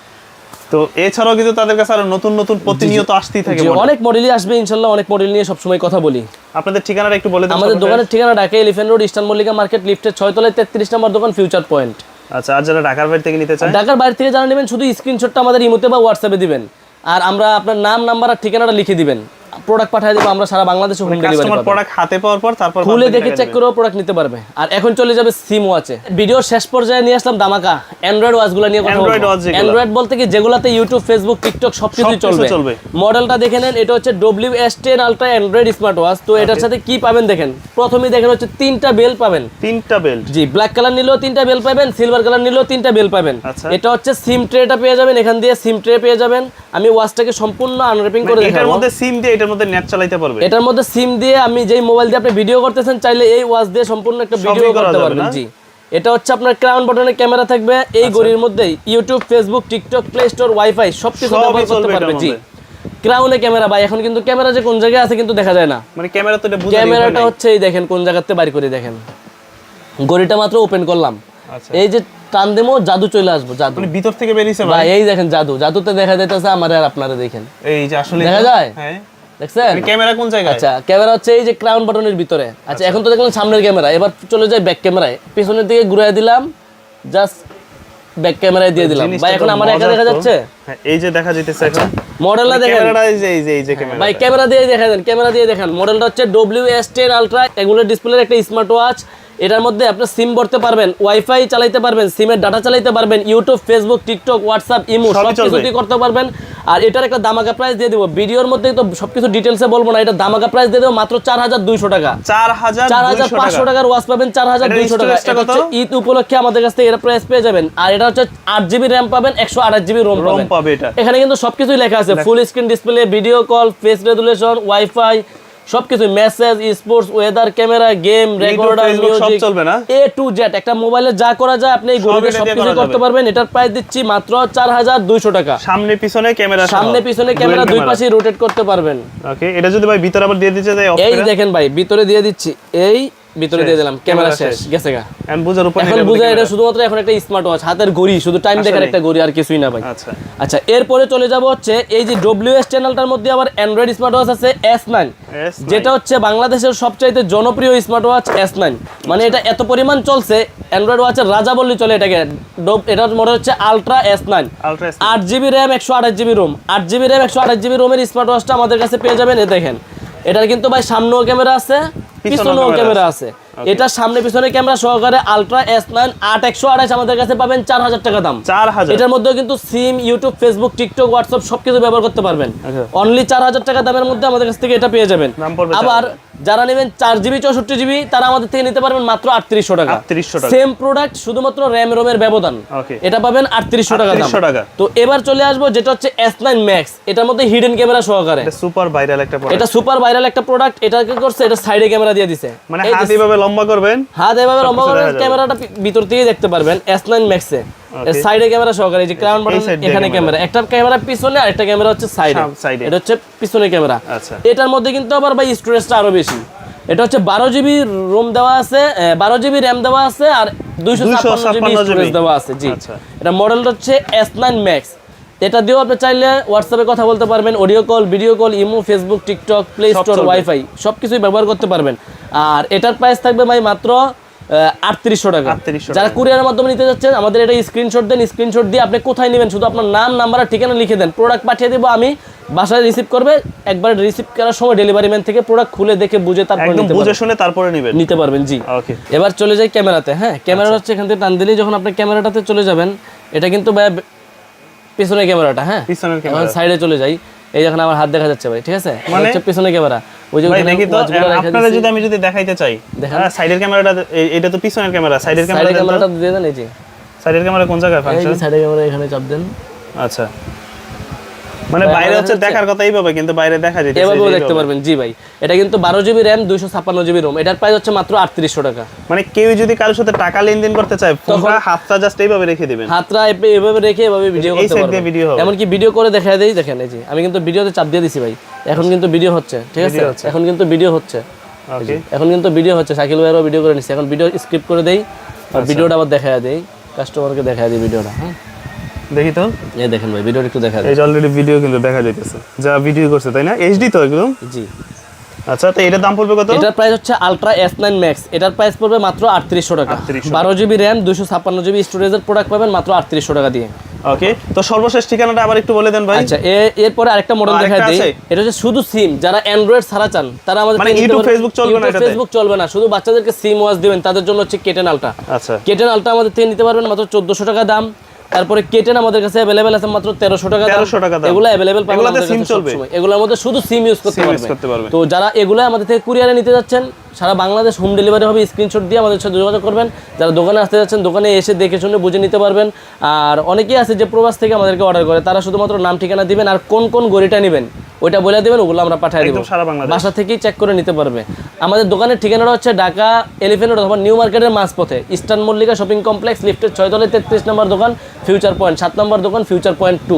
তো এছাড়াও কিন্তু তাদের কাছে আরও নতুন নতুন প্রতিনিয়ত আসতেই থাকে। অনেক মডেলই আসবে ইনশাল্লাহ অনেক মডেল নিয়ে সবসময় কথা বলি। আপনাদের ঠিকানাটা একটু বলে দিন আমাদের দোকানের ঠিকানা Dhaka Elephant Road Eastern Mallika market লিফটের ছয়তলায় তেত্রিশ নম্বর দোকান ফিউচার পয়েন্ট আচ্ছা আর যারা ঢাকার বাইরে থেকে নিতে চায়? ঢাকার বাইরে থেকে জানা নেবেন শুধু স্ক্রিনশটটা আমাদের ইমোতে বা হোয়াটসঅ্যাপে দিবেন। আর আমরা আপনার নাম নাম্বার আর ঠিকানাটা লিখে দিবেন। প্রোডাক্ট পাঠিয়ে দেবো আমরা সারা বাংলাদেশে হোম ডেলিভারি কাস্টমার প্রোডাক্ট হাতে পাওয়ার পর তারপর খুলে দেখে চেক। করেও প্রোডাক্ট নিতে পারবে। আর এখন চলে যাবে সিম ওয়াচে ভিডিও শেষ পর্যায়ে নিয়ে আসলাম দামাকা অ্যান্ড্রয়েড ওয়াচগুলো নিয়ে কথা Android watch অ্যান্ড্রয়েড বলতে কি যেগুলাতে ইউটিউব ফেসবুক টিকটক সবকিছু চলবে। মডেলটা দেখে নেন এটা হচ্ছে W S ten ultra android smart watch তো এটার সাথে কি পাবেন দেখেন? প্রথমেই দেখেন হচ্ছে তিনটা বেল পাবেন। তিনটা বেল জি ব্ল্যাক কালার নিলেও তিনটা বেল পাবেন সিলভার কালার নিলেও তিনটা বেল পাবেন। আচ্ছা। এটা হচ্ছে সিম ট্রেটা পেয়ে যাবেন এখান দিয়ে সিম ট্রে পেয়ে যাবেন। আমি ওয়াচটাকে সম্পূর্ণ আনর্যাপিং করে দেখাবো। এটার মধ্যে সিম দিয়ে এটার মধ্যে নেট চালাতে পারবে? এটার মধ্যে সিম দিয়ে আমি যেই মোবাইল দিয়ে আপনি ভিডিও করতেছেন চাইলে এই ওয়াচ দিয়ে সম্পূর্ণ একটা ভিডিও করতে পারবেন জি। এটা হচ্ছে আপনার ক্রাউন বাটনের ক্যামেরা থাকবে এই ঘড়ির মধ্যেই YouTube Facebook TikTok play store wifi সবকিছু ব্যবহার করতে চলবে পারবে জি। ক্রাউনে ক্যামেরা ভাই এখন কিন্তু ক্যামেরা যে কোন জায়গায় আছে কিন্তু দেখা যায় না। মানে ক্যামেরা তো এটা বুঝে ক্যামেরাটা হচ্ছে এই দেখেন কোন জায়গাতে বাড়ি করে দেখেন। গড়িটা মাত্র ওপেন করলাম। আচ্ছা। এই যে টান দেবো জাদু চলে আসব জাদু। মানে ভিতর থেকে বেরিয়েছে ভাই ভাই এই দেখেন জাদু। জাদুতে দেখা যাইতেছে আমার আর আপনারা দেখেন। এই যে আসলে দেখা যায়? দেখছেন? ক্যামেরা কোন জায়গায়? আচ্ছা ক্যামেরা হচ্ছে এই যে ক্রাউন বাটনের ভিতরে। আচ্ছা এখন তো দেখলাম সামনের ক্যামেরা। এবার চলে যায় ব্যাক ক্যামেরায়। পিছনের দিকে ঘুরাই দিলাম জাস্ট ব্যাক ক্যামেরায় দিয়ে দিলাম। ভাই এখন আমার একা দেখা যাচ্ছে? হ্যাঁ, এই যে দেখা যাইতেছে এখন। মডেলটা দেখেন। ক্যামেরাটা এই যে এই যে এই যে ক্যামেরা ভাই ক্যামেরা দিয়ে দেখেন ক্যামেরা দিয়ে দেখান। মডেলটা হচ্ছে ডব্লিউ এস টেন আলট্রা এগুলোর ডিসপ্লের একটা স্মার্ট ওয়াচ এটার মধ্যে আপনি সিম ভরতে পারবেন ওয়াইফাই চালাইতে পারবেন সিমের ডাটা চালাইতে পারবেন YouTube Facebook TikTok WhatsApp Imo সবই সব চলবে। করতে পারবেন। আর এটার একটা দামাকা প্রাইস দিয়ে দিব। ভিডিওর মধ্যে তো সবকিছু ডিটেলসে বলব না এটা দামাকা প্রাইস দিয়ে দেবো মাত্র চার হাজার দুইশো টাকা। চার হাজার চার হাজার পাঁচশো টাকা। টাকার ওয়াচ পাবেন চার হাজার দুইশো টাকা। Storage এটা হচ্ছে ঈদ উপলক্ষে আমাদের কাছ থেকে এটা প্রাইস পেয়ে যাবেন। আর এটা হচ্ছে আট জিবি র্যাম পাবেন একশো আঠাশ জিবি রোম রোম পাবেন। পাবে এখানে কিন্তু সবকিছুই লেখা আছে। Full screen display video call face resolution wifi সবকিছু message sports weather camera game recorder music সব চলবে না? এ টু জেড একটা মোবাইলে যা করা যায় আপনি এই দিয়ে সবকিছু করতে পারবেন। এটার প্রাইস দিচ্ছি মাত্র চার হাজার দুইশো টাকা। সামনে পিছনে ক্যামেরা সামনে পিছনে ক্যামেরা দুই পাশে রোটেট করতে পারবেন। ওকে এটা যদি ভাই ভিতরে আবার দিয়ে দিতে চাই এই দেখেন ভাই ভিতরে দিয়ে দিচ্ছি। এই ভিতরে। দিয়ে দিলাম ক্যামেরা শেষ। গেছে গা। এখন বুঝার উপর এখন বুঝা এটা শুধুমাত্র এখন একটা স্মার্ট ওয়াচ হাতের ঘড়ি শুধু টাইম দেখার একটা ঘড়ি আর কিছুই না ভাই। আচ্ছা। আচ্ছা এরপরে চলে যাব হচ্ছে এই যে ডব্লিউএস চ্যানেলটার মধ্যে আবার অ্যান্ড্রয়েড স্মার্ট ওয়াচ আছে S9 যেটা হচ্ছে বাংলাদেশের সবচাইতে জনপ্রিয় স্মার্ট ওয়াচ এস নাইন মানে এটা এত পরিমাণ চলছে অ্যান্ড্রয়েড ওয়াচের রাজা বললেই চলে এটাকে। এটার মডেল হচ্ছে আলট্রা এস নাইন আলট্রা আট জিবি র্যাম একশো আঠাশ জিবি রোম আট জিবি র্যাম একশো আঠাশ জিবি রোমের স্মার্ট ওয়াচটা আমাদের কাছে পেয়ে যাবেন এ দেখেন। এটার কিন্তু ভাই সামনেও ক্যামেরা আছে পিছনেও ক্যামেরা আছে। এটা সামনে পিছনে ক্যামেরা সহকারে আলট্রা এস নাইন আট একশো আঠাশ আমাদের কাছে পাবেন চার হাজার টাকা দাম। চার হাজার। এটার মধ্যেও কিন্তু SIM YouTube Facebook TikTok WhatsApp সবকিছু ব্যবহার করতে পারবেন। আচ্ছা। অনলি চার হাজার টাকা দামের মধ্যে আমাদের কাছ থেকে এটা পেয়ে যাবেন। আবার যারা নেবেন চার জিবি চৌষট্টি জিবি তারা আমাদের থেকে নিতে পারবেন মাত্র আটত্রিশশো টাকা। 3800 সেম প্রোডাক্ট শুধুমাত্র র্যাম রোমের ব্যবধান। এটা পাবেন আটত্রিশশো টাকা দাম। 3800 টাকা। তো এবার চলে আসব যেটা হচ্ছে এস নাইন ম্যাক্স এটার মধ্যে হিডেন ক্যামেরা সহকারে। এটা সুপার ভাইরাল একটা এটা সুপার ভাইরাল একটা প্রোডাক্ট এটা কি করছে? এটা সাইডে ক্যামেরা দিয়ে দিছে। মানে হাত এইভাবে লম্বা করবেন? হাত এভাবে লম্বা সবকিছু করে দেখা যাবে। ক্যামেরাটা ভিতর থেকে দেখতে পারবেন এস নাইন ম্যাক্সে. সাইডে ক্যামেরা সহকারে যে ক্রাউন বাটন এখানে ক্যামেরা একটা ক্যামেরা পিছনে আর একটা ক্যামেরা হচ্ছে সাইডে। এটা হচ্ছে পিছনে ক্যামেরা আচ্ছা। এটার মধ্যে কিন্তু আবার ভাই স্টোরেজটা আরও বেশি। এটা হচ্ছে বারো জিবি রোম দেওয়া আছে বারো জিবি র্যাম দেওয়া আছে আর দুইশো ছাপ্পান্ন জিবি স্টোরেজ দেওয়া আছে জি। আচ্ছা। এটা মডেলটা হচ্ছে এস নাইন ম্যাক্স এটা দিয়েও আপনি চাইলে হোয়াটসঅ্যাপে কথা বলতে পারবেন audio call video call Imo Facebook TikTok play store wifi সব কিছুই ব্যবহার করতে পারবেন। আর এটার প্রাইস থাকবে ভাই মাত্র আটত্রিশশো টাকা। যারা কুরিয়ারের মাধ্যমে নিতে যাচ্ছেন আমাদের এটা স্ক্রিনশট দেন স্ক্রিনশট দিয়ে আপনি কোথায় নেবেন? শুধু আপনার নাম নাম্বার আর ঠিকানা লিখে দেন। প্রোডাক্ট পাঠিয়ে দেবো আমি বাসায় রিসিভ করবে একবার রিসিভ করার সময় ডেলিভারি ম্যান থেকে প্রোডাক্ট খুলে দেখে বুঝে তারপর নিতে বুঝে শুনে তারপরে নেবেন। নিতে পারবেন জি। ওকে এবার চলে যাই ক্যামেরাতে হ্যাঁ? ক্যামেরা আচ্ছা। হচ্ছে এখান থেকে টান দিলেই যখন আপনি ক্যামেরাটাতে চলে যাবেন এটা কিন্তু ভাই পিছনের ক্যামেরাটা হ্যাঁ? পিছনের ক্যামেরা। সাইডে চলে যাই। এই দেখেন আমার হাত দেখা যাচ্ছে ভাই ঠিক আছে? মানে? হচ্ছে পিছনে ক্যামেরা। ওই যে আপনারা যদি আমি যদি দেখাইতে চাই দেখেন। সাইডের ক্যামেরাটা এটা তো পিছনের ক্যামেরা সাইডের সাইডে ক্যামেরা ক্যামেরাটা দিয়ে দেন এই যে। সাইডের ক্যামেরা কোন জায়গায় ফাংশন সাইডের ক্যামেরা এখানে চাপ দেন। আচ্ছা। মানে বাইরে হচ্ছে দেখার কথা এইভাবে কিন্তু বাইরে দেখা যায় এভাবেও দেখতে পারবেন। জি ভাই এটা কিন্তু বারো জিবি র্যাম দুইশো ছাপ্পান্ন জিবি রোম এটার প্রাইস হচ্ছে মাত্র আটত্রিশশো টাকা। মানে কেউ যদি কারোর সাথে টাকা লেনদেন করতে চায় ফোনটা হাতটা জাস্ট এইভাবে রেখে দিবেন। এপে- এভাবে রেখে এভাবে ভিডিও করতে পারবেন। হবে। এমনকি ভিডিও করে দেখা দেই দেখেন এই যে আমি কিন্তু ভিডিওতে চাপ দিয়ে দিছি ভাই। এখন কিন্তু ভিডিও হচ্ছে ঠিক আছে? এখন কিন্তু ভিডিও হচ্ছে। এখন কিন্তু ভিডিও হচ্ছে। শাকিল ভাইয়েরও ভিডিও করে নিচ্ছে এখন ভিডিও স্ক্রিপ্ট করে দেই আচ্ছা। আর ভিডিওটা আবার দেখা দেই। কাস্টমারকে দেখা দিই ভিডিওটা হ্যাঁ? দেখি তো। এই দেখেন ভাই ভিডিওটা একটু দেখা এই যে অলরেডি ভিডিও কিন্তু দেখা যাইতেছে। যা ভিডিও করছে তাই না? এইচডি তো একদম জি। আচ্ছা তো এটার দাম পড়বে কত? এটার প্রাইস হচ্ছে আলট্রা এস নাইন ম্যাক্স এটার প্রাইস পড়বে মাত্র আটত্রিশশো টাকা। 3800 বারো জিবি র্যাম দুশো ছাপ্পান্ন জিবি স্টোরেজের প্রোডাক্ট পাবেন মাত্র আটত্রিশশো টাকা দিয়ে। ওকে তো সর্বশেষ ঠিকানাটা আবার একটু বলে দেন ভাই। আচ্ছা এরপরে আরেকটা মডেল আরেকটা দেখা দিই। এটা হচ্ছে শুধু সিম যারা অ্যান্ড্রয়েড ছাড়া চান তারা আমাদের মানে ইউটিউব, ফেসবুক চলবে না এটাতে? ফেসবুক চলবে না। শুধু বাচ্চাদেরকে সিম ওয়াচ দিবেন তাদের জন্য হচ্ছে কেটেন আলটা আচ্ছা। কেটেন আলটা আমাদের থেকে নিতে পারবেন মাত্র চোদ্দশো টাকা দাম। তারপরে কেটেন আমাদের কাছে অ্যাভেলেবেল আছে মাত্র তেরোশো টাকা দাম 1300 টাকা এগুলো অ্যাভেলেবেল পাবেন এগুলোতে সিম চলবে? এগুলোর মধ্যে শুধু সিম ইউজ করতে পারবেন। তো যারা এগুলো আমাদের থেকে কুরিয়ারে নিতে যাচ্ছেন সারা বাংলাদেশ হোম ডেলিভারি হবে স্ক্রিনশট দিয়ে আমাদের সাথে যোগাযোগ করবেন। যারা দোকানে আসতে যাচ্ছেন দোকানে এসে দেখে শুনে বুঝে নিতে পারবেন। আর অনেকেই আছে যে প্রবাস থেকে আমাদেরকে অর্ডার করে তারা শুধুমাত্র নাম ঠিকানা দিবেন আর কোন কোন গড়িটা নেবেন ওইটা বলে দেবেন ওগুলো আমরা পাঠিয়ে দেবো। বাসা থেকেই চেক করে নিতে পারবে। আমাদের দোকানের ঠিকানাটা হচ্ছে ঢাকা এলিফেন্ট রোড অথবা নিউ মার্কেটের মাঝপথে। ইস্টার্ন মল্লিকা শপিং কমপ্লেক্স লিফটের ছয় তলায় তেত্রিশ নম্বর দোকান ফিউচার পয়েন্ট সাত নম্বর দোকান ফিউচার পয়েন্ট টু